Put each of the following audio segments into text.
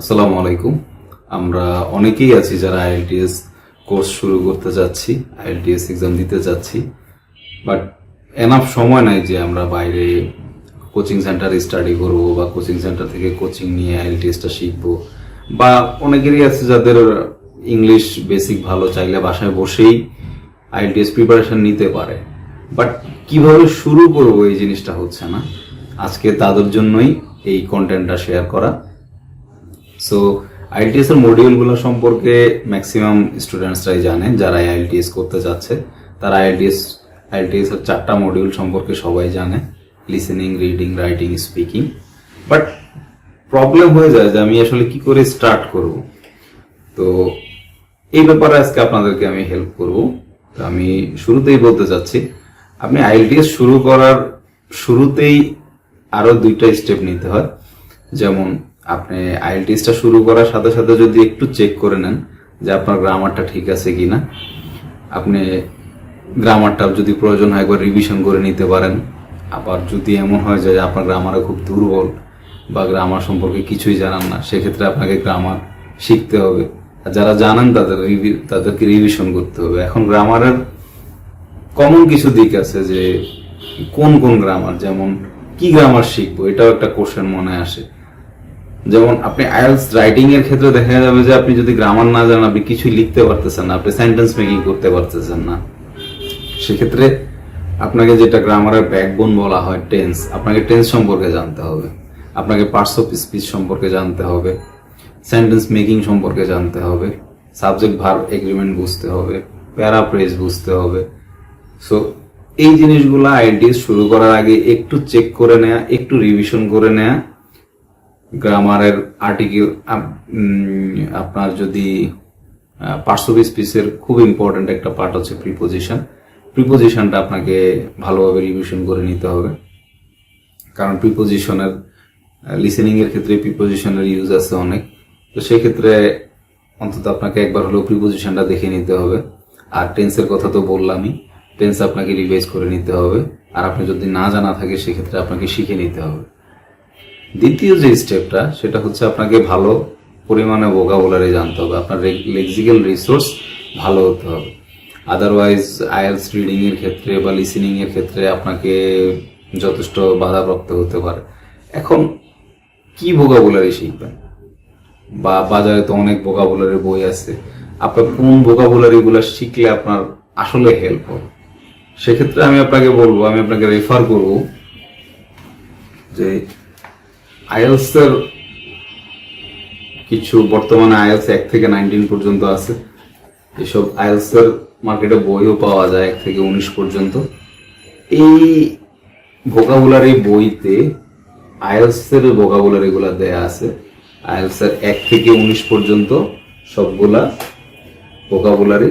আসসালামু আলাইকুম। আমরা অনেকেই আছি যারা আইএলটিএস কোর্স শুরু করতে যাচ্ছি আইএলটিএস এক্সাম দিতে যাচ্ছি বাট এনাফ সময় নাই যে আমরা বাইরে কোচিং সেন্টারে স্টাডি করব বা কোচিং সেন্টার থেকে কোচিং নিয়ে আইএলটিএসটা শিখব। বা অনেকেরই আছে যাদের ইংলিশ বেসিক ভালো চাইলে বাসায় বসেই আইএলটিএস প্রিপারেশন নিতে পারে। বাট কীভাবে শুরু করব এই জিনিসটা হচ্ছে না। আজকে তাদের জন্যই এই কন্টেন্টটা শেয়ার করা। সো আইএলটিএস এর মডিউলগুলো সম্পর্কে ম্যাক্সিমাম স্টুডেন্টসরাই জানে যারা আইএলটিএস করতে যাচ্ছে। তারা আইএলটিএস আইএলটিএস এর চারটা মডিউল সম্পর্কে সবাই জানে। Listening reading writing speaking but problem হয়ে যায় যে আমি আসলে কি করে স্টার্ট করব। তো এই ব্যাপারে আজকে আপনাদেরকে আমি হেল্প করব। তো আমি শুরুতেই বলতে চাচ্ছি, আপনি আইএলটিএস শুরু করার শুরুতেই আরও দুইটা স্টেপ নিতে হয়। যেমন আপনি আইএলটিএসটা শুরু করার সাথে সাথে যদি একটু চেক করে নেন যে আপনার গ্রামারটা ঠিক আছে কি না আপনি গ্রামারটা যদি প্রয়োজন হয় একবার রিভিশন করে নিতে পারেন। আবার যদি এমন হয় যে আপনার গ্রামারে খুব দুর্বল বা গ্রামার সম্পর্কে কিছুই জানান না, সেক্ষেত্রে আপনাকে গ্রামার শিখতে হবে। আর যারা জানেন তাদের তাদেরকে রিভিশন করতে হবে। এখন গ্রামারের কমন কিছু দিক আছে যে কোন কোন গ্রামার যেমন কি গ্রামার শিখব, এটাও একটা কোশ্চেন মনে আসে। যেমন আপনি আইএলস রাইটিং এর ক্ষেত্রে দেখা যাবে যে আপনি যদি গ্রামার না জানেন, আপনি কিছুই লিখতে পারতেছেন না, আপনি সেন্টেন্স মেকিং করতে পারতেছেন না। সেক্ষেত্রে আপনাকে যেটা গ্রামারের ব্যাকবোন বলা হয় টেন্স আপনাকে টেন্স সম্পর্কে জানতে হবে। আপনাকে পার্টস অফ স্পিচ সম্পর্কে জানতে হবে সেন্টেন্স মেকিং সম্পর্কে জানতে হবে সাবজেক্ট ভার্ব এগ্রিমেন্ট বুঝতে হবে প্যারাপ্রেজ বুঝতে হবে। সো এই জিনিসগুলো আইডিয়াস শুরু করার আগে একটু চেক করে নেওয়া একটু রিভিশন করে নেওয়া গ্রামারের আর্টিকেল আপনার যদি পার্টস অফ খুব ইম্পর্ট্যান্ট একটা পার্ট হচ্ছে প্রিপোজিশন প্রিপোজিশনটা আপনাকে ভালোভাবে রিভিশন করে নিতে হবে। কারণ প্রিপোজিশনের লিসেনিং এর ক্ষেত্রে প্রিপোজিশনের ইউজ আছে অনেক। তো সেক্ষেত্রে অন্তত আপনাকে একবার হলেও প্রিপোজিশনটা দেখে নিতে হবে। আর টেন্সের কথা তো বললামই টেন্স আপনাকে রিভাইজ করে নিতে হবে। আর আপনি যদি না জানা থাকে, সেক্ষেত্রে আপনাকে শিখে নিতে হবে। দ্বিতীয় যে স্টেপটা, সেটা হচ্ছে আপনাকে ভালো পরিমাণে ভোকাবুলারি জানতে হবে। আপনার লেক্সিক্যাল রিসোর্স ভালো হতে হবে। আদারওয়াইজ আইএলস রিডিংয়ের ক্ষেত্রে বা লিসেনিং এর ক্ষেত্রে আপনাকে যথেষ্ট বাধাপ্রাপ্ত হতে পারে। এখন, কি ভোকাবুলারি শিখবেন? বা বাজারে তো অনেক ভোকাবুলারি বই আছে। আপনার কোন ভোকাবুলারি গুলো শিখলে আপনার আসলে হেল্প হবে? সেক্ষেত্রে আমি আপনাকে বলব, আমি আপনাকে রেফার করব যে আইএলস এর কিছু বর্তমানে আইএলস এক থেকে নাইনটিন পর্যন্ত আছে। এসব আইএলস এর মার্কেটে বইও পাওয়া যায় এক থেকে উনিশ পর্যন্ত। এই ভোকাবুলারি বইতে আইএলস এর ভোকাবুলারি গুলা দেয়া আছে। আইএলস এর এক থেকে উনিশ পর্যন্ত সবগুলা ভোকাবুলারি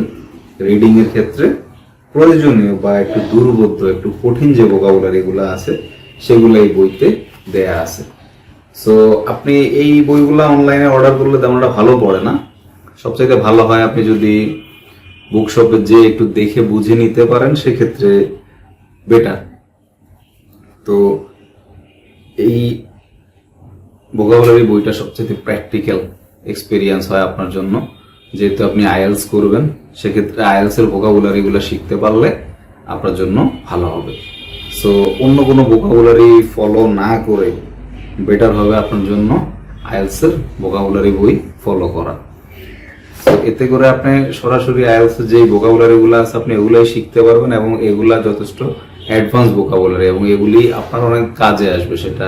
রিডিং এর ক্ষেত্রে প্রয়োজনীয় বা একটু দুর্বোধ্য, একটু কঠিন যে ভোকাবুলারি গুলো আছে, সেগুলো এই বইতে দেয়া আছে। সো আপনি এই বইগুলো অনলাইনে অর্ডার করলে তেমনটা ভালো পড়ে না। সবচাইতে ভালো হয় আপনি যদি বুক শপে যে একটু দেখে বুঝে নিতে পারেন, সেক্ষেত্রে বেটার তো এই ভোকাবুলারি বইটা সবচেয়ে প্র্যাকটিক্যাল এক্সপিরিয়েন্স হয় আপনার জন্য। যেহেতু আপনি আইএলস করবেন, সেক্ষেত্রে আইএলস এর ভোকাবুলারি গুলো শিখতে পারলে আপনার জন্য ভালো হবে। সো অন্য কোনো ভোকাবুলারি ফলো না করে বেটার হবে আপনার জন্য আইএলস এর ভোকাবুলারি বই ফলো করা। এতে করে আপনি সরাসরি আইএলস এর যে ভোকাবুলারি গুলো আছে, আপনি এগুলাই শিখতে পারবেন এবং এগুলা যথেষ্ট অ্যাডভান্স ভোকাবুলারি এবং এগুলি আপনার অনেক কাজে আসবে। সেটা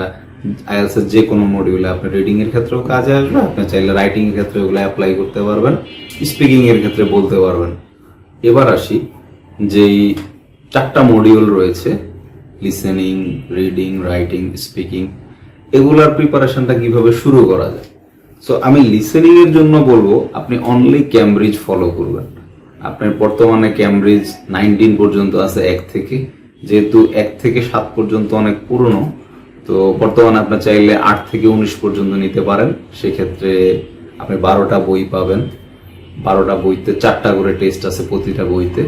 আইএলস এর যে কোনো মডিউলে আপনি রিডিং এর ক্ষেত্রেও কাজে আসবে, আপনি চাইলে রাইটিং এর ক্ষেত্রে এগুলো অ্যাপ্লাই করতে পারবেন স্পিকিং এর ক্ষেত্রে বলতে পারবেন। এবার আসি, যেই চারটা মডিউল রয়েছে লিসেনিং রিডিং রাইটিং স্পিকিং এগুলার প্রিপারেশনটা কীভাবে শুরু করা যায়? সো আমি লিসেনিং এর জন্য বলব, আপনি অনলি ক্যামব্রিজ ফলো করবেন। আপনার বর্তমানে ক্যামব্রিজ নাইনটিন পর্যন্ত আছে, এক থেকে। যেহেতু এক থেকে সাত পর্যন্ত অনেক পুরনো, তো বর্তমানে আপনার চাইলে আট থেকে উনিশ পর্যন্ত নিতে পারেন। সেক্ষেত্রে আপনি বারোটা বই পাবেন। বারোটা বইতে চারটা করে টেস্ট আছে প্রতিটা বইতে।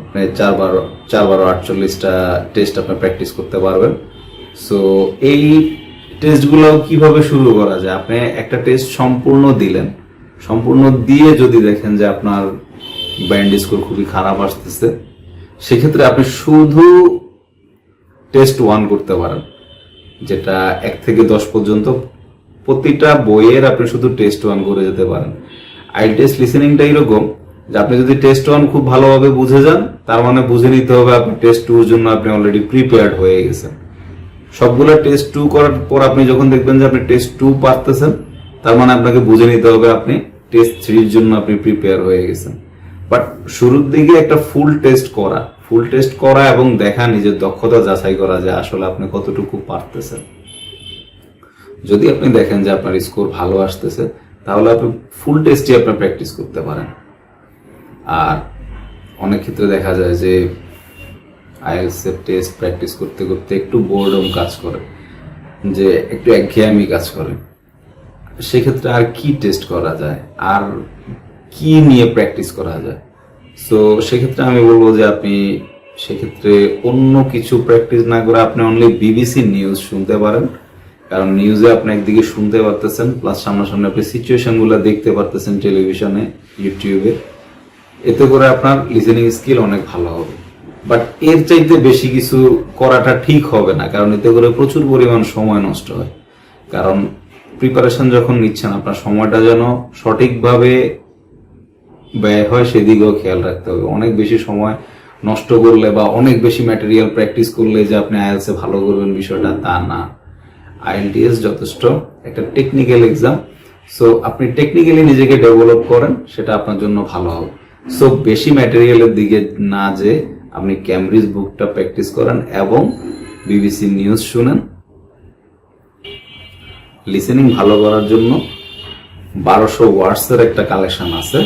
আপনি চার বারো চার বারো আটচল্লিশটা টেস্ট আপনি প্র্যাকটিস করতে পারবেন। সো এই টেস্টগুলো কীভাবে শুরু করা যায়? আপনি একটা টেস্ট সম্পূর্ণ দিলেন। সম্পূর্ণ দিয়ে যদি দেখেন যে আপনার ব্যান্ড স্কোর খুবই খারাপ আসতেছে, সেক্ষেত্রে আপনি শুধু টেস্ট ওয়ান করতে পারেন, যেটা এক থেকে দশ পর্যন্ত প্রতিটা বইয়ের আপনি শুধু টেস্ট ওয়ান করে যেতে পারেন। আই টেস্ট লিসেনিংটা এরকম যে আপনি যদি টেস্ট ওয়ান খুব ভালোভাবে বুঝে যান, তার মানে বুঝে নিতে হবে আপনি টেস্ট টুর জন্য আপনি অলরেডি প্রিপেয়ার্ড হয়ে গেছেন। সবগুলো টেস্ট টু করার পর আপনি যখন দেখবেন যে আপনি টেস্ট টু পারতেছেন, তার মানে আপনাকে বুঝে নিতে হবে আপনি টেস্ট থ্রির জন্য আপনি প্রিপেয়ার হয়ে গেছেন। বাট শুরুর দিকে একটা ফুল টেস্ট করা ফুল টেস্ট করা এবং দেখা, নিজের দক্ষতা যাচাই করা যে আসলে আপনি কতটুকু পারতেছেন। যদি আপনি দেখেন যে আপনার স্কোর ভালো আসতেছে, তাহলে আপনি ফুল টেস্টই আপনি প্র্যাকটিস করতে পারেন। আর অনেক ক্ষেত্রে দেখা যায় যে আইএলস এর টেস্ট প্র্যাকটিস করতে করতে একটু বোর্ডম কাজ করে, যে একটু একঘেয়ামি কাজ করে। সেক্ষেত্রে আর কি টেস্ট করা যায়? আর কি নিয়ে প্র্যাকটিস করা যায়? সো সেক্ষেত্রে আমি বলব যে আপনি সেক্ষেত্রে অন্য কিছু প্র্যাকটিস না করে আপনি অনলি বিবিসি নিউজ শুনতে পারেন। কারণ নিউজে আপনি একদিকে শুনতে পারতেছেন প্লাস সামনাসামনি আপনি সিচুয়েশনগুলো দেখতে পারতেছেন টেলিভিশনে ইউটিউবে এতে করে আপনার লিসেনিং স্কিল অনেক ভালো হবে। বাট এর চাইতে বেশি কিছু করাটা ঠিক হবে না, কারণ এতে করে প্রচুর পরিমাণ সময় নষ্ট হয়। কারণ প্রিপারেশন যখন নিচ্ছেন, আপনার সময়টা যেন সঠিকভাবে ব্যয় হয়, সেদিকেও খেয়াল রাখতে হবে। অনেক বেশি সময় নষ্ট করলে বা অনেক বেশি ম্যাটেরিয়াল প্র্যাকটিস করলে যে আপনি আইএলসে ভালো করবেন বিষয়টা, তা না। আইএলটিএস যথেষ্ট একটা টেকনিক্যাল এক্সাম সো আপনি টেকনিক্যালি নিজেকে ডেভেলপ করেন, সেটা আপনার জন্য ভালো হবে। সো বেশি ম্যাটেরিয়ালের দিকে না যে আপনি ক্যামব্রিজ বুকটা প্র্যাকটিস করেন এবং বিবিসি নিউজ শুনেন। লিসেনিং ভালো করার জন্য বারোশো ওয়ার্ডসের একটা কালেকশন আছে,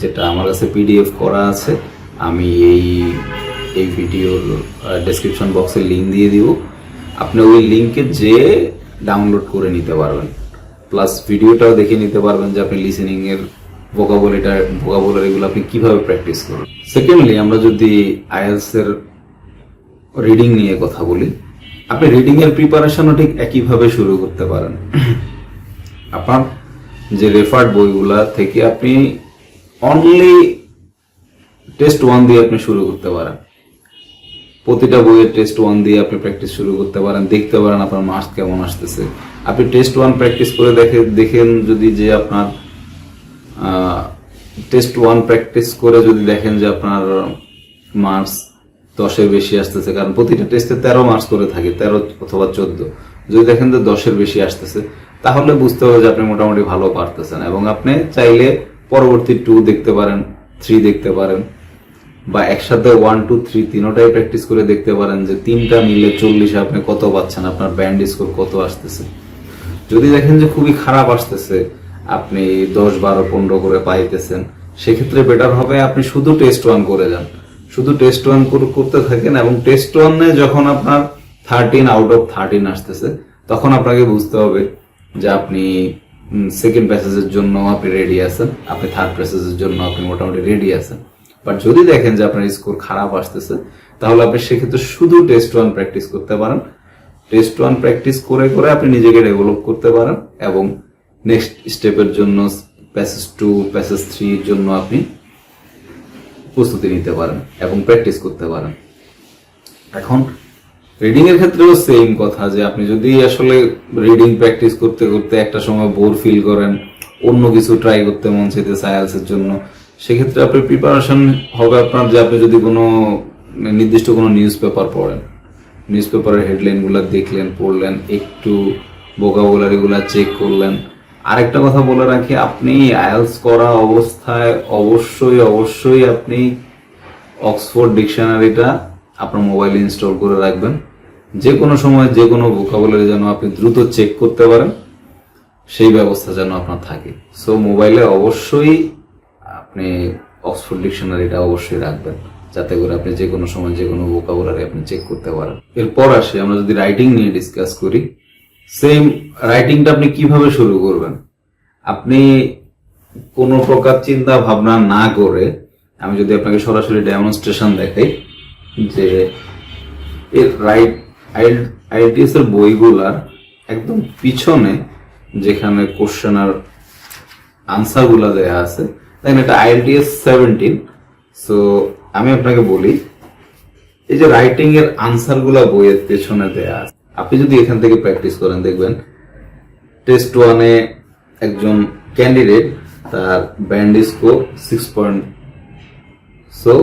যেটা আমার কাছে পিডিএফ করা আছে। আমি এই এই ভিডিওর ডেসক্রিপশন বক্সে লিঙ্ক দিয়ে দিব। আপনি ওই লিঙ্কে যে ডাউনলোড করে নিতে পারবেন। প্লাস ভিডিওটাও দেখে নিতে পারবেন যে আপনি লিসেনিং এর ভোকাবুলারিটা ভোকাবুলারিগুলো আপনি কীভাবে প্র্যাকটিস করবেন? সেকেন্ডলি আমরা যদি আইএলস এর রিডিং নিয়ে কথা বলি, আপনি রিডিং এর প্রিপারেশনও ঠিক একইভাবে শুরু করতে পারেন। আপনার যে রেফার্ড বইগুলা থেকে আপনি অনলি টেস্ট ওয়ান দিয়ে আপনি শুরু করতে পারেন। প্রতিটা বইয়ের টেস্ট ওয়ান দিয়ে আপনি প্র্যাকটিস শুরু করতে পারেন, দেখতে পারেন আপনার মার্কস কেমন আসতেছে। আপনি টেস্ট ওয়ান প্র্যাকটিস করে দেখে, দেখেন যদি যে আপনার টেস্ট ওয়ান প্র্যাকটিস করে যদি দেখেন যে আপনার মার্কস দশের বেশি আসতেছে, কারণ প্রতিটা টেস্টে তেরো মার্কস করে থাকে, তেরো অথবা চোদ্দ। যদি দেখেন যে দশের বেশি আসতেছে, তাহলে বুঝতে হবে যে আপনি মোটামুটি ভালো পারতেছেন এবং আপনি চাইলে পরবর্তী টু দেখতে পারেন থ্রি দেখতে পারেন, বা একসাথে ওয়ান টু থ্রি তিনোটাই প্র্যাকটিস করে দেখতে পারেন যে তিনটা মিলে চল্লিশে আপনি কত পাচ্ছেন, আপনার ব্যান্ড স্কোর কত আসতেছে। যদি দেখেন যে খুবই খারাপ আসতেছে আপনি দশ, বারো, পনেরো করে পাইতেছেন। সেক্ষেত্রে বেটার হবে আপনি শুধু টেস্ট ওয়ান করে যান। শুধু টেস্ট ওয়ান করতে থাকেন এবং টেস্ট ওয়ানে যখন আপনার থার্টিন আউট অফ থার্টিন আসতেছে, তখন আপনাকে বুঝতে হবে যে আপনি সেকেন্ড প্যাসেজের জন্য আপনি রেডি আছেন, আপনি থার্ড প্যাসেজের জন্য আপনি মোটামুটি রেডি আছেন। বাট যদি দেখেন যে আপনার স্কোর খারাপ আসতেছে, তাহলে আপনি সেক্ষেত্রে শুধু টেস্ট ওয়ান প্র্যাকটিস করতে পারেন। টেস্ট ওয়ান প্র্যাকটিস করে করে আপনি নিজেকে ডেভেলপ করতে পারেন এবং নেক্সট স্টেপের জন্য প্যাসেজ টু প্যাসেজ থ্রির জন্য আপনি প্রস্তুতি নিতে পারেন এবং প্র্যাকটিস করতে পারেন। এখন রিডিং এর ক্ষেত্রেও সেম কথা যে আপনি যদি আসলে রিডিং প্র্যাকটিস করতে করতে একটা সময় বোর ফিল করেন, অন্য কিছু ট্রাই করতে মন চাইতে সায়ালস এর জন্য, সেক্ষেত্রে আপনি প্রিপারেশন হবে আপনার যে আপনি যদি কোনো নির্দিষ্ট কোনো নিউজ পেপার পড়েন নিউজ পেপারের হেডলাইনগুলো দেখলেন, পড়লেন, একটু বোকাবুলারিগুলো চেক করলেন আরেকটা কথা বলে রাখি, আপনি আইএলস করা অবস্থায় অবশ্যই অবশ্যই আপনি অক্সফোর্ড ডিকশনারিটা আপনার মোবাইলে ইনস্টল করে রাখবেন। যে কোনো সময় যে কোনো ভোকাবুলারি যেন আপনি দ্রুত চেক করতে পারেন, সেই ব্যবস্থা যেন আপনার থাকে। সো মোবাইলে অবশ্যই আপনি অক্সফোর্ড ডিকশনারিটা অবশ্যই রাখবেন, যাতে করে আপনি যে কোনো সময় যে কোনো ভোকাবুলারি আপনি চেক করতে পারেন। এরপর আসি, আমরা যদি রাইটিং নিয়ে ডিসকাস করি সেম রাইটিংটা আপনি কীভাবে শুরু করবেন? আপনি কোনো প্রকার চিন্তা ভাবনা না করে, আমি যদি আপনাকে সরাসরি ডেমনস্ট্রেশন দেখাই, যে এর রাইট আইএলটিএস এর বইগুলার একদম পিছনে যেখানে কোশ্চেনার আনসারগুলা দেয়া আছে দেখেন এটা আইএলটিএস সেভেন্টিন সো আমি আপনাকে বলি, এই যে রাইটিং এর আনসারগুলা বইয়ের পেছনে দেয়া আছে আপনি যদি এখান থেকে প্র্যাকটিস করেন, দেখবেন টেস্ট ওয়ানে একজন ক্যান্ডিডেট তার band score six point so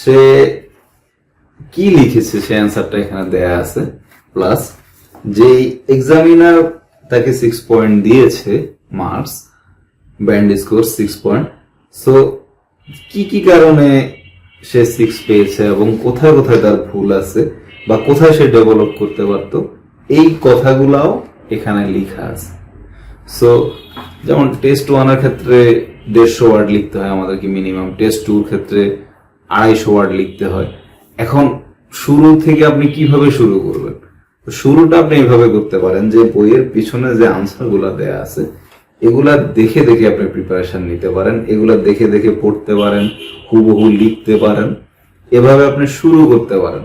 সে কি লিখেছে? সে অ্যান্সারটা এখানে দেয়া আছে। প্লাস যে এক্সামিনার তাকে সিক্স পয়েন্ট দিয়েছে marks band score six point so কি কি কারণে সে সিক্স পেয়েছে এবং কোথায় কোথায় তার ভুল আছে? বা কোথায় সে ডেভেলপ করতে পারতো, এই কথাগুলাও এখানে লেখা আছে। সো যেমন টেস্ট ওয়ানের ক্ষেত্রে দেড়শো ওয়ার্ড লিখতে হয় আমাদেরকে মিনিমাম টেস্ট টুর ক্ষেত্রে আড়াইশো ওয়ার্ড লিখতে হয়। এখন শুরু থেকে আপনি কীভাবে শুরু করবেন? শুরুটা আপনি এইভাবে করতে পারেন যে বইয়ের পিছনে যে আনসারগুলা দেয়া আছে, এগুলা দেখে দেখে আপনি প্রিপারেশন নিতে পারেন, এগুলা দেখে দেখে পড়তে পারেন, হুবহু লিখতে পারেন। এভাবে আপনি শুরু করতে পারেন।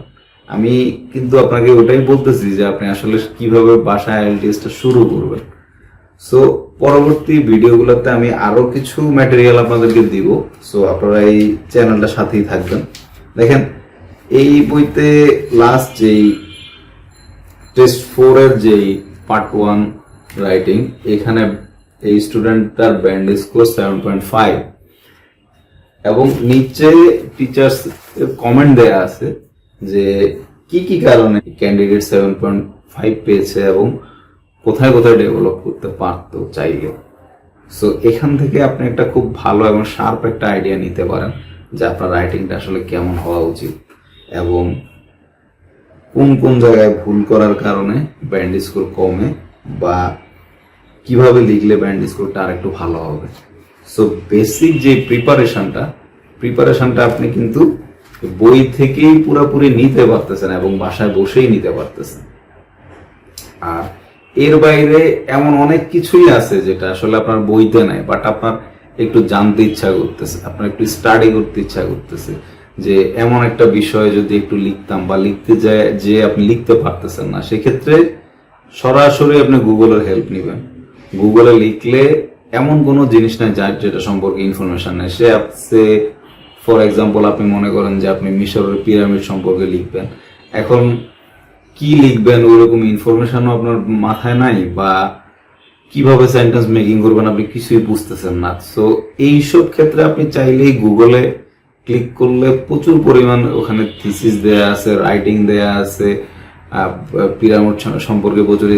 আমি কিন্তু আপনাকে ওটাই বলতেছি যে আপনি আসলে কীভাবে বাসায় আইএলটিএসটা শুরু করবেন। সো পরবর্তী ভিডিওগুলোতে আমি আরও কিছু ম্যাটেরিয়াল আপনাদেরকে দিব। সো আপনারা এই চ্যানেলটা সাথেই থাকবেন। দেখেন, এই বইতে লাস্ট যেই টেস্ট ফোরের যেই পার্ট ওয়ান রাইটিং এখানে এই স্টুডেন্টটার band score seven point five এবং নিচে টিচার্স কমেন্ট দেয়া আছে। যে কি কি কারণে ক্যান্ডিডেট সেভেন পয়েন্ট ফাইভ পেয়েছে এবং কোথায় কোথায় ডেভেলপ করতে পারতো চাইলে? সো এখান থেকে আপনি একটা খুব ভালো এবং শার্প একটা আইডিয়া নিতে পারেন যে আপনার রাইটিংটা আসলে কেমন হওয়া উচিত এবং কোন কোন জায়গায় ভুল করার কারণে ব্যান্ড স্কোর কমে বা কীভাবে লিখলে ব্যান্ড স্কোরটা আর একটু ভালো হবে। সো বেসিক যে প্রিপারেশনটা প্রিপারেশনটা আপনি কিন্তু বই থেকেই পুরোপুরি নিতে পারতেছেন এবং বাসায় বসেই নিতে পারতেছেন আর এর বাইরে এমন অনেক কিছুই আছে যেটা আসলে আপনার বইতে নাই বাট আপনার একটু জানতে ইচ্ছা করতেছে, আপনার একটু স্টাডি করতে ইচ্ছা করতেছে, যে এমন একটা বিষয়ে যদি একটু লিখতাম বা লিখতে যায়, যে আপনি লিখতে পারতেছেন না, সেক্ষেত্রে সরাসরি আপনি গুগলের হেল্প নেবেন। গুগলে লিখলে এমন কোনো জিনিস নাই যার যেটা সম্পর্কে ইনফরমেশন নেই। সে সে ফর এক্সাম্পল আপনি মনে করেন যে আপনি মিশরের পিরামিড সম্পর্কে লিখবেন। এখন কি লিখবেন ওইরকম ইনফরমেশনও আপনার মাথায় নাই বা কীভাবে সেন্টেন্স মেকিং করবেন আপনি কিছুই বুঝতেছেন না। সো এইসব ক্ষেত্রে আপনি চাইলেই গুগলে ক্লিক করলে প্রচুর পরিমাণ ওখানে থিসিস দেয়া আছে রাইটিং দেয়া আছে পিরামিড সম্পর্কে প্রচুর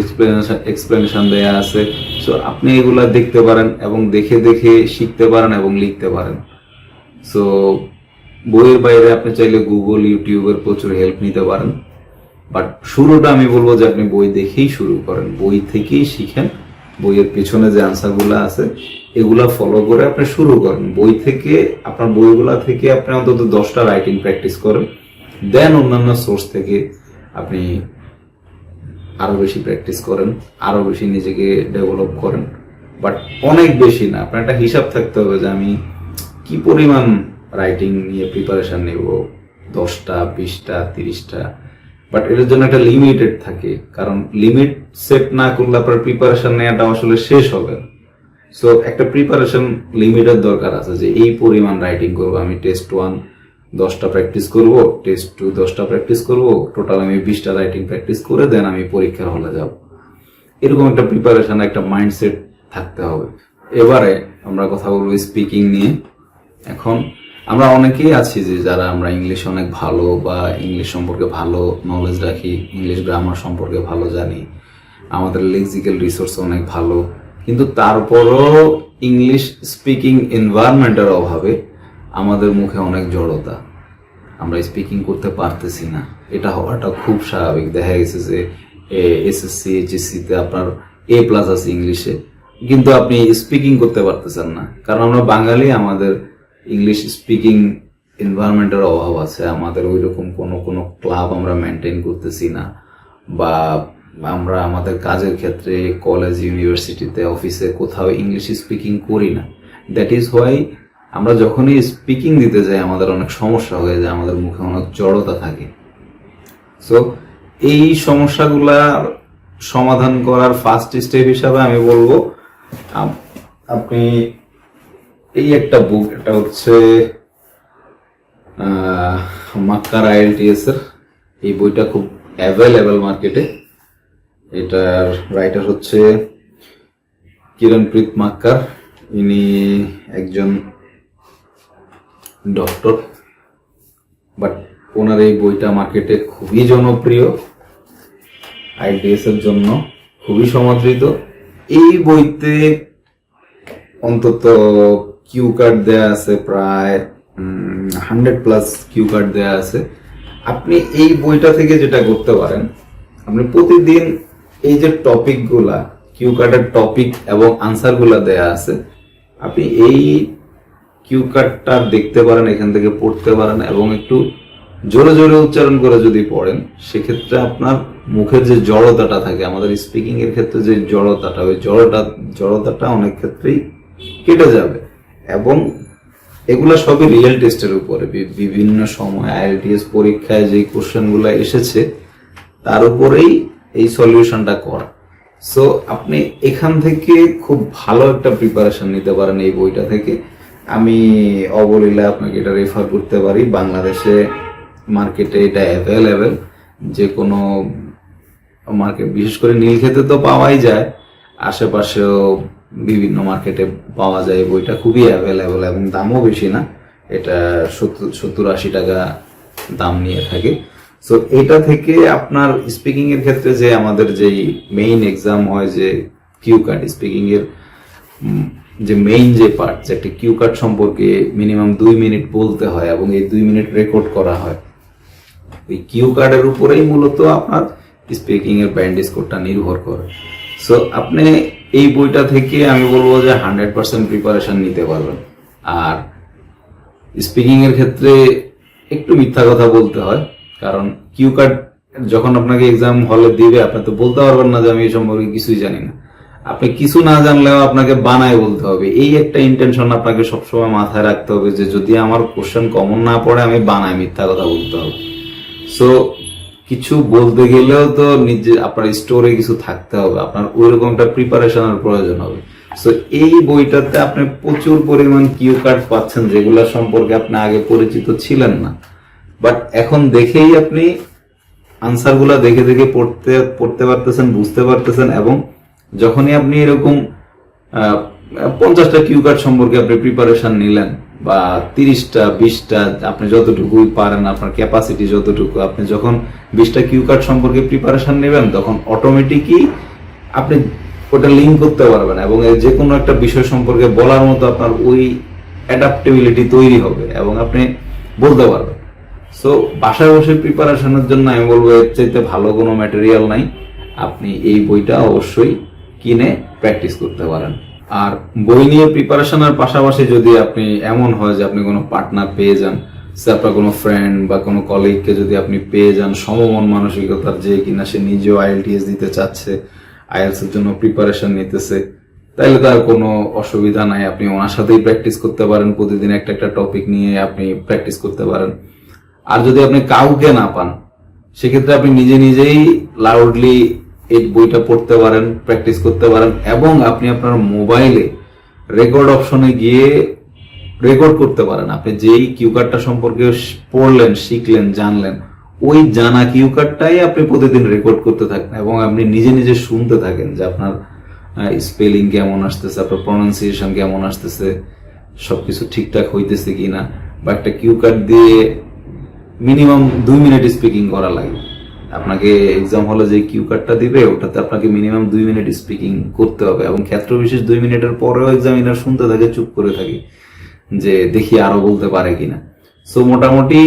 এক্সপ্লেনেশন দেয়া আছে। সো আপনি এগুলা দেখতে পারেন এবং দেখে দেখে শিখতে পারেন এবং লিখতে পারেন। সো বইয়ের বাইরে আপনি চাইলে গুগল ইউটিউবের প্রচুর হেল্প নিতে পারেন। বাট শুরুটা আমি বলব যে আপনি বই দেখেই শুরু করেন। বই থেকেই শিখেন। বইয়ের পিছনে যে আনসারগুলো আছে, এগুলা ফলো করে আপনি শুরু করেন। বই থেকে, আপনার বইগুলা থেকে আপনি অন্তত দশটা রাইটিং প্র্যাকটিস করেন। দেন অন্যান্য সোর্স থেকে আপনি আরও বেশি প্র্যাকটিস করেন, আরও বেশি নিজেকে ডেভেলপ করেন। বাট অনেক বেশি না। আপনার একটা হিসাব থাকতে হবে যে আমি কি পরিমাণ রাইটিং নিয়ে প্রিপারেশন নেব? দশটা, বিশটা, তিরিশটা? বাট এটার জন্য একটা লিমিটেড থাকে। কারণ লিমিট সেট না করলে আপনার প্রিপারেশন নেওয়াটা আসলে শেষ হবে সো একটা প্রিপারেশন লিমিটের দরকার আছে যে এই পরিমাণ রাইটিং করব। আমি টেস্ট ওয়ান দশটা প্র্যাকটিস করব টেস্ট টু দশটা প্র্যাকটিস করব। টোটাল আমি বিশটা রাইটিং প্র্যাকটিস করে দেন আমি পরীক্ষার হলে যাব। এরকম একটা প্রিপারেশন একটা মাইন্ডসেট থাকতে হবে। এবারে আমরা কথা বলব স্পিকিং নিয়ে। এখন আমরা অনেকেই আছি যে যারা আমরা ইংলিশ অনেক ভালো বা ইংলিশ সম্পর্কে ভালো নলেজ রাখি, ইংলিশ গ্রামার সম্পর্কে ভালো জানি, আমাদের লেক্সিক্যাল রিসোর্স অনেক ভালো, কিন্তু তারপরও ইংলিশ স্পিকিং এনভায়রনমেন্টের অভাবে আমাদের মুখে অনেক জড়তা। আমরা স্পিকিং করতে পারতেছি না। এটা হওয়াটা খুব স্বাভাবিক। দেখা গেছে যে এসএসসি এইচএসসি তে আপনার এ প্লাস আছে ইংলিশে, কিন্তু আপনি স্পিকিং করতে পারতেছেন না। কারণ আমরা বাঙালি, আমাদের ইংলিশ স্পিকিং এনভায়রনমেন্টের অভাব আছে। আমাদের ওই রকম কোনো কোনো ক্লাব আমরা মেনটেন করতেছি না। বা আমরা আমাদের কাজের ক্ষেত্রে কলেজ ইউনিভার্সিটিতে অফিসে কোথাও ইংলিশ স্পিকিং করি না। দ্যাট ইজ হোয়াই আমরা যখনই স্পিকিং দিতে যাই, আমাদের অনেক সমস্যা হয়ে যায়, আমাদের মুখে অনেক জড়তা থাকে। সো এই সমস্যাগুলার সমাধান করার ফার্স্ট স্টেপ হিসাবে আমি বলব, আপ- আপনি এই একটা বুক এটা হচ্ছে মাক্কার আইএলটিএস এর। এই বইটা খুব অ্যাভেলেবেল মার্কেটে এটার রাইটার হচ্ছে কিরণপ্রীত মাক্কার। ইনি একজন ডক্টর বাট ওনার এই বইটা মার্কেটে খুবই জনপ্রিয়। আইডিএস এর জন্য খুবই সমাদৃত। এই বইতে অন্তত কিউ কার্ড দেয়া আছে প্রায় হান্ড্রেড প্লাস কিউ কার্ড দেয়া আছে। আপনি এই বইটা থেকে যেটা করতে পারেন, আপনি প্রতিদিন এই যে টপিকগুলা কিউ কার্ডের টপিক এবং আনসারগুলা দেয়া আছে, আপনি এই কিউ কার্ডটা দেখতে পারেন, এখান থেকে পড়তে পারেন এবং একটু জোরে জোরে উচ্চারণ করে যদি পড়েন, সেক্ষেত্রে আপনার মুখের যে জড়তাটা থাকে, আমাদের স্পিকিং এর ক্ষেত্রে যে জড়তাটা, ওই জড়তা, জড়তাটা অনেক ক্ষেত্রেই কেটে যাবে। এবং এগুলো সবই রিয়েল টেস্টের উপরে। বিভিন্ন সময় আইএলটিএস পরীক্ষায় যে কোশ্চেনগুলো এসেছে, তার উপরেই এই সলিউশনটা করা। সো আপনি এখান থেকে খুব ভালো একটা প্রিপারেশন নিতে পারেন এই বইটা থেকে। আমি অবলীলা আপনাকে এটা রেফার করতে পারি। বাংলাদেশে মার্কেটে এটা অ্যাভেলেবেল যে কোনো মার্কেট বিশেষ করে নীলক্ষেতে তো পাওয়াই যায়। আশেপাশেও বিভিন্ন মার্কেটে পাওয়া যায় বইটা খুবই অ্যাভেলেবেল এবং দামও বেশি না। এটা সত্তর আশি টাকা দাম নিয়ে থাকে। সো এটা থেকে আপনার স্পিকিং এর ক্ষেত্রে যে আমাদের যেই মেইন এক্সাম হয় যে কিউ কার্ড স্পিকিং এর যে মেইন যে পার্ট যে একটা কিউ কার্ড সম্পর্কে মিনিমাম দুই মিনিট বলতে হয় এবং এই দুই মিনিট রেকর্ড করা হয়। ওই কিউ কার্ডের উপরেই মূলত আপনার স্পিকিং এর ব্যান্ড স্কোরটা নির্ভর করে। সো আপনি এই বইটা থেকে আমি বলব যে হান্ড্রেড পার্সেন্ট প্রিপারেশন নিতে পারবেন। আর স্পিকিং এর ক্ষেত্রে একটু মিথ্যা কথা বলতে হয়, কারণ কিউ কার্ড যখন আপনাকে এক্সাম হলে দিবে, আপনি তো বলতে পারবেন না যে আমি এই সম্পর্কে কিছুই জানি না। আপনি কিছু না জানলেও আপনাকে বানায় বলতে হবে। এই একটা ইন্টেনশন আপনাকে সবসময় মাথায় রাখতে হবে যে যদি আমার কোশ্চেন কমন না পড়ে, আমি বানায় মিথ্যা কথা বলতে হবে। সো কিছু বলতে গেলেও তো নিজে, আপনার স্টোরে কিছু থাকতে হবে। আপনার ওইরকম একটা প্রিপারেশনের প্রয়োজন হবে। সো এই বইটাতে আপনি প্রচুর পরিমাণ কিউ কার্ড পাচ্ছেন যেগুলো সম্পর্কে আপনি আগে পরিচিত ছিলেন না। বাট এখন দেখেই আপনি আনসারগুলো দেখে দেখে পড়তে পড়তে পারতেছেন, বুঝতে পারতেছেন এবং যখনই আপনি এরকম পঞ্চাশটা কিউ কার্ড সম্পর্কে আপনি প্রিপারেশন নিলেন বা তিরিশটা, বিশটা, আপনি যতটুকু পারেন, আপনার ক্যাপাসিটি যতটুকু, আপনি যখন বিশটা কিউ কার্ড সম্পর্কে প্রিপারেশন নেবেন, তখন অটোমেটিকই আপনি ওটা লিঙ্ক করতে পারবেন এবং যে কোনো একটা বিষয় সম্পর্কে বলার মতো আপনার ওই অ্যাডাপ্টেবিলিটি তৈরি হবে এবং আপনি বলতে পারবেন। সো বাসায় বসে প্রিপারেশনের জন্য আমি বলব, এর চাইতে ভালো কোনো ম্যাটেরিয়াল নাই। আপনি এই বইটা অবশ্যই কিনে প্র্যাকটিস করতে পারেন। আর বই নিয়ে প্রিপারেশনের পাশাপাশি যদি আপনি এমন হয় যে আপনি কোনো পার্টনার পেয়ে যান আপনার কোনো ফ্রেন্ড বা কোনো কলিগকে যদি আপনি পেয়ে যান সমমন মানসিকতার যে কিনা সে নিজেও আইএলটিএস দিতে চাচ্ছে আইএলস এর জন্য প্রিপারেশন নিতেছে, তাইলে তার কোনো অসুবিধা নাই। আপনি ওনার সাথেই প্র্যাকটিস করতে পারেন, প্রতিদিন একটা একটা টপিক নিয়ে আপনি প্র্যাকটিস করতে পারেন। আর যদি আপনি কাউকে না পান, সেক্ষেত্রে আপনি নিজে নিজেই লাউডলি এই বইটা পড়তে পারেন প্র্যাকটিস করতে পারেন, এবং আপনি আপনার মোবাইলে রেকর্ড অপশনে গিয়ে রেকর্ড করতে পারেন। আপনি যেই কিউ কার্ডটা সম্পর্কে পড়লেন, শিখলেন, জানলেন, ওই জানা কিউ কার্ডটাই আপনি প্রতিদিন রেকর্ড করতে থাকেন এবং আপনি নিজে নিজে শুনতে থাকেন যে আপনার স্পেলিং কেমন আসতেছে, আপনার প্রনাউন্সিয়েশন কেমন আসতেছে, সবকিছু ঠিকঠাক হইতেছে কিনা, বা একটা কিউ কার্ড দিয়ে মিনিমাম দুই মিনিট স্পিকিং করা লাগে। আপনাকে এক্সাম হলে যে কিউ কার্ডটা দিবে, ওটাতে আপনাকে মিনিমাম দুই মিনিট স্পিকিং করতে হবে এবং ক্ষেত্র বিশেষ দুই মিনিটের পরেও এক্সামিনার শুনতে থাকে, চুপ করে থাকে যে দেখি আরও বলতে পারে কিনা। সো মোটামুটি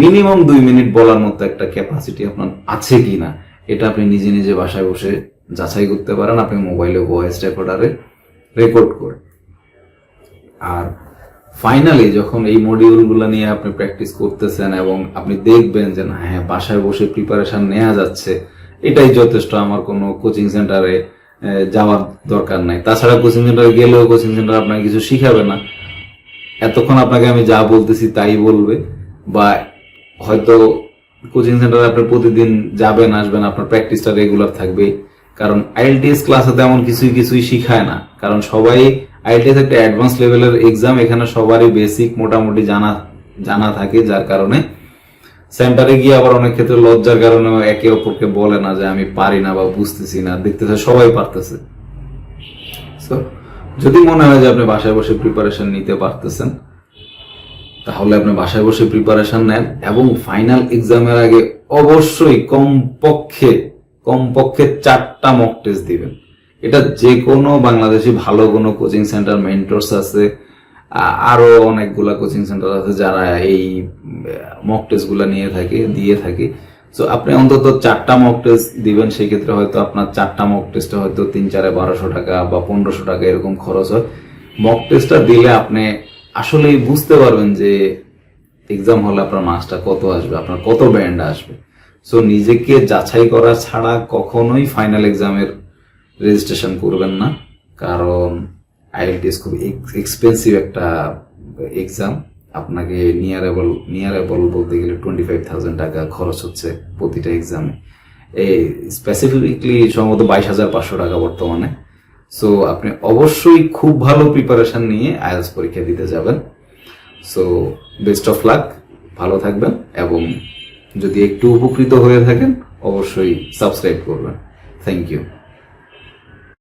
মিনিমাম দুই মিনিট বলার মতো একটা ক্যাপাসিটি আপনার আছে কিনা, এটা আপনি নিজে নিজে বাসায় বসে যাচাই করতে পারেন। আপনি মোবাইলে ভয়েস রেকর্ডারে রেকর্ড করে। আর ফাইনালি যখন এই মডিউলগুলো নিয়ে আপনি প্র্যাকটিস করতেছেন এবং আপনি দেখবেন যে, না হ্যাঁ বাসায় বসে প্রিপারেশন নেওয়া যাচ্ছে, এটাই যথেষ্ট আমার কোনো কোচিং সেন্টারে যাওয়ার দরকার নাই। তাছাড়া কোচিং সেন্টারে গেলেও কোচিং সেন্টার আপনাকে কিছু শিখাবে না। এতক্ষণ আপনাকে আমি যা বলতেছি তাই বলবে। বা হয়তো কোচিং সেন্টারে আপনি প্রতিদিন যাবেন, আসবেন, আপনার প্র্যাকটিসটা রেগুলার থাকবে। কারণ আইএলটিএস ক্লাসে তেমন কিছুই কিছুই শিখায় না। কারণ সবাই আইএলটিএস একটা অ্যাডভান্স লেভেলের এক্সাম এখানে সবারই বেসিক মোটামুটি জানা জানা থাকে যার কারণে। সেন্টারে গিয়ে আবার অনেক ক্ষেত্রে লজ্জার কারণে একে অপরকে বলে না যে আমি পারি না বা বুঝতেছি না। দেখতেছে সবাই পারতেছে। So, যদি মনে হয় যে আপনি বাসায় বসে প্রিপারেশন নিতে পারতেছেন তাহলে আপনি বাসায় বসে প্রিপারেশন নেন এবং ফাইনাল এক্সামের আগে অবশ্যই কমপক্ষে কমপক্ষে চারটা মক টেস্ট দিবেন। এটা যে কোনো বাংলাদেশি ভালো কোনো কোচিং সেন্টার মেন্টরস আছে। আরও আরও অনেকগুলা কোচিং সেন্টার আছে যারা এই মক টেস্টগুলা নিয়ে থাকে, দিয়ে থাকে। সো আপনি অন্তত চারটা মক টেস্ট দিবেন, সেক্ষেত্রে হয়তো আপনার চারটা মক টেস্টে হয়তো তিন, চারে বারোশো টাকা বা পনেরোশো টাকা এরকম খরচ হয়। মক টেস্টটা দিলে আপনি আসলেই বুঝতে পারবেন যে এক্সাম হলে আপনার মার্কসটা কত আসবে, আপনার কত ব্যান্ড আসবে। সো নিজেকে যাচাই করা ছাড়া কখনোই ফাইনাল এক্সামের রেজিস্ট্রেশন করবেন না, কারণ আইএলটিএস খুব এক্সপেন্সিভ একটা এক্সাম আপনাকে নিয়ারেবল নিয়ারেবল বলতে গেলে টোয়েন্টি ফাইভ থাউজেন্ড টাকা খরচ হচ্ছে প্রতিটা এক্সামে এই স্পেসিফিকলি সম্ভবত বাইশ হাজার পাঁচশো টাকা বর্তমানে। সো আপনি অবশ্যই খুব ভালো প্রিপারেশন নিয়ে আইএলস পরীক্ষা দিতে যাবেন। সো বেস্ট অফ লাক ভালো থাকবেন এবং যদি একটু উপকৃত হয়ে থাকেন, অবশ্যই সাবস্ক্রাইব করবেন। Thank you